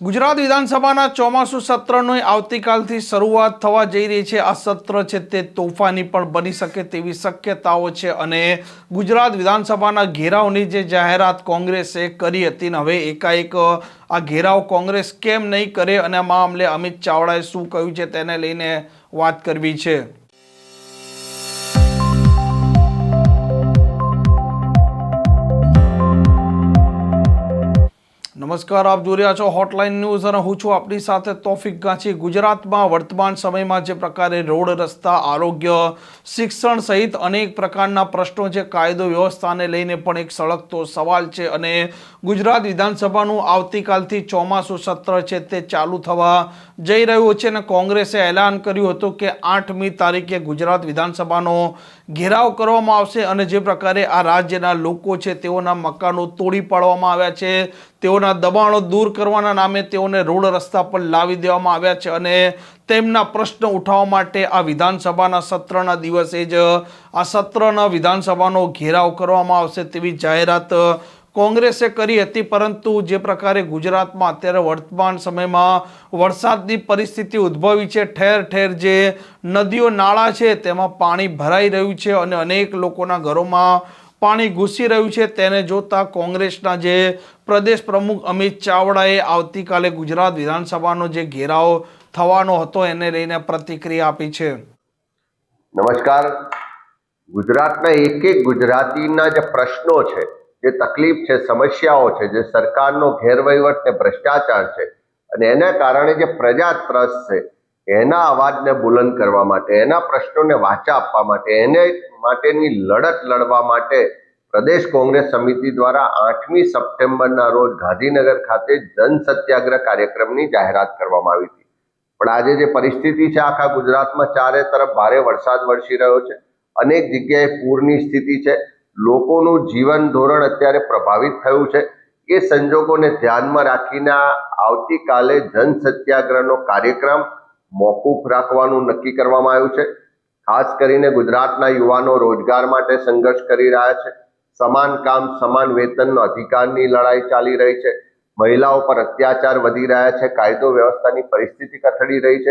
ગુજરાત વિધાનસભાના ચોમાસુ સત્રની આવતીકાલથી શરૂઆત થવા જઈ રહી છે. આ સત્ર છે તે તોફાની પણ બની શકે તેવી શક્યતાઓ છે અને ગુજરાત વિધાનસભાના ઘેરાવની જે જાહેરાત કોંગ્રેસે કરી હતી ને હવે એકાએક આ ઘેરાવ કોંગ્રેસ કેમ નહીં કરે અને આ મામલે અમિત ચાવડાએ શું કહ્યું છે તેને લઈને વાત કરવી છે. નમસ્કાર, આપ જોઈ રહ્યા છો હોટલાઇન ન્યૂઝ અને હું છું આપની સાથે તોફિક ગાંચી ગુજરાતમાં વર્તમાન સમયમાં જે પ્રકારે રોડ, રસ્તા, આરોગ્ય, શિક્ષણ સહિત અનેક પ્રકારના પ્રશ્નો છે, કાયદો, વ્યવસ્થાને લઈને પણ એક સળગતો સવાલ છે અને ગુજરાત વિધાનસભાનું આવતીકાલથી ચોમાસું સત્ર છે તે ચાલુ થવા જઈ રહ્યું છે અને કોંગ્રેસે એલાન કર્યું હતું કે આઠમી તારીખે ગુજરાત વિધાનસભાનો ઘેરાવ કરવામાં આવશે અને જે પ્રકારે આ રાજ્યના લોકો છે તેઓના મકાનો તોડી પાડવામાં આવ્યા છે. તેઓના દબાણો દૂર કરવાના નામે તેઓને રોડ રસ્તા પર લાવી દેવામાં આવ્યા છે અને તેમના પ્રશ્ન ઉઠાવવા માટે આ વિધાનસભાના સત્રના દિવસે જ આ સત્રના વિધાનસભાનો ઘેરાવ કરવામાં આવશે તેવી જાહેરાત કોંગ્રેસે કરી હતી. પરંતુ જે પ્રકારે ગુજરાતમાં અત્યારે વર્તમાન સમયમાં વરસાદની પરિસ્થિતિ ઉદ્ભવી છે, ઠેર ઠેર જે નદીઓ, નાળા છે, તેમાં પાણી ભરાઈ રહ્યું છે અને અનેક લોકોના ઘરોમાં પાણી ઘૂસી રહ્યું છે. તેને જોતા કોંગ્રેસના જે પ્રદેશ પ્રમુખ અમિત ચાવડાએ આવતીકાલે ગુજરાત વિધાનસભાનો જે ઘેરાવ થવાનો હતો એને લઈને પ્રતિક્રિયા આપી છે. નમસ્કાર. ગુજરાતના એક એક ગુજરાતીના જે પ્રશ્નો છે, જે તકલીફ છે, સમસ્યાઓ છે, જે સરકારનો ગેરવહીવટ ને ભ્રષ્ટાચાર છે અને એના કારણે જે પ્રજા ત્રસ્ત છે એના અવાજને બુલંદ કરવા માટે, એના પ્રશ્નોને વાચા આપવા માટે, એને માટેની લડત લડવા માટે પ્રદેશ કોંગ્રેસ સમિતિ દ્વારા આઠમી સપ્ટેમ્બરના રોજ ગાંધીનગર ખાતે જન સત્યાગ્રહ કાર્યક્રમની જાહેરાત કરવામાં આવી હતી. પણ આજે જે પરિસ્થિતિ છે, આખા ગુજરાતમાં ચારે તરફ ભારે વરસાદ વરસી રહ્યો છે. અનેક જગ્યાએ પૂરની સ્થિતિ છે. લોકોનું જીવન ધોરણ અત્યારે પ્રભાવિત થયું છે. એ સંજોગોને ધ્યાનમાં રાખીને આવતીકાલે જન સત્યાગ્રહનો કાર્યક્રમ મોકૂફ રાખવાનું નક્કી કરવામાં આવ્યું છે. ખાસ કરીને ગુજરાતના યુવાનો રોજગાર માટે સંઘર્ષ કરી રહ્યા છે. સમાન કામ, સમાન વેતનનો અધિકારની લડાઈ ચાલી રહી છે. મહિલાઓ પર અત્યાચાર વધી રહ્યા છે. કાયદો વ્યવસ્થાની પરિસ્થિતિ કથળી રહી છે.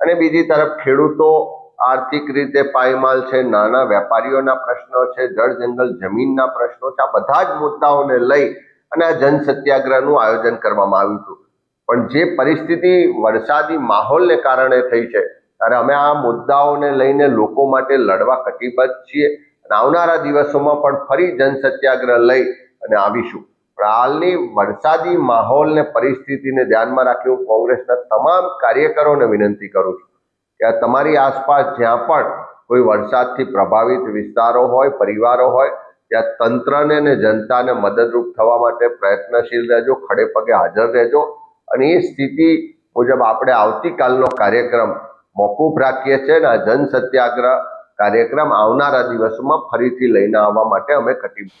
અને બીજી તરફ ખેડૂતો આર્થિક રીતે પાયમાલ છે. નાના વેપારીઓના પ્રશ્નો છે. જળ જંગલ જમીનના પ્રશ્નો છે. આ બધા જ મુદ્દાઓને લઈ અને આ જન સત્યાગ્રહનું આયોજન કરવામાં આવ્યું હતું. પણ જે પરિસ્થિતિ વરસાદી માહોલને કારણે થઈ છે, ત્યારે અમે આ મુદ્દાઓને લઈને લોકો માટે લડવા કટિબદ્ધ છીએ અને આવનારા દિવસોમાં પણ ફરી જન સત્યાગ્રહ લઈ અને આવીશું. પણ હાલની વરસાદી માહોલને પરિસ્થિતિને ધ્યાનમાં રાખી હું કોંગ્રેસના તમામ કાર્યકરોને વિનંતી કરું છું કે તમારી આસપાસ જ્યાં પણ કોઈ વરસાદથી પ્રભાવિત વિસ્તારો હોય, પરિવારો હોય, ત્યાં તંત્રને અને જનતાને મદદરૂપ થવા માટે પ્રયત્નશીલ રહેજો ખડે પગે હાજર રહેજો. અને એ સ્થિતિ મુજબ આપણે આવતીકાલનો કાર્યક્રમ મોકૂફ રાખીએ છીએ અને આ જન સત્યાગ્રહ કાર્યક્રમ આવનારા દિવસોમાં ફરીથી લઈને આવવા માટે અમે કટિબદ્ધ.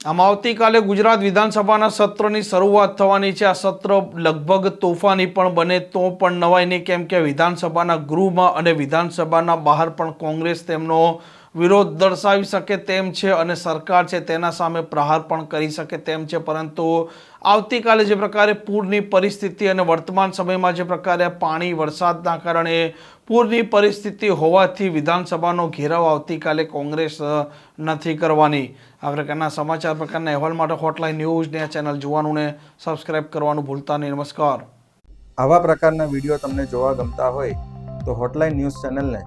આમ આવતીકાલે ગુજરાત વિધાનસભાના સત્રની શરૂઆત થવાની છે. આ સત્ર લગભગ તોફાની પણ બને તો પણ નવાય નહીં કેમ કે વિધાનસભાના ગૃહમાં અને વિધાનસભાના બહાર પણ કોંગ્રેસ તેમનો વિરોધ દર્શાવી શકે તેમ છે અને સરકાર છે તેના સામે પ્રહાર પણ કરી શકે તેમ છે. પરંતુ આવતીકાલે જે પ્રકારે પૂરની પરિસ્થિતિ અને વર્તમાન સમયમાં જે પ્રકારે પાણી વરસાદના કારણે પૂરની પરિસ્થિતિ હોવાથી વિધાનસભાનો ઘેરાવ આવતીકાલે કોંગ્રેસ નથી કરવાની. આ પ્રકારના સમાચાર પ્રકારના અહેવાલ માટે હોટલાઇન ન્યૂઝને આ ચેનલ જોવાનું ને સબસ્ક્રાઇબ કરવાનું ભૂલતા નહીં. નમસ્કાર. આવા પ્રકારના વીડિયો તમને જોવા ગમતા હોય તો હોટલાઇન ન્યૂઝ ચેનલને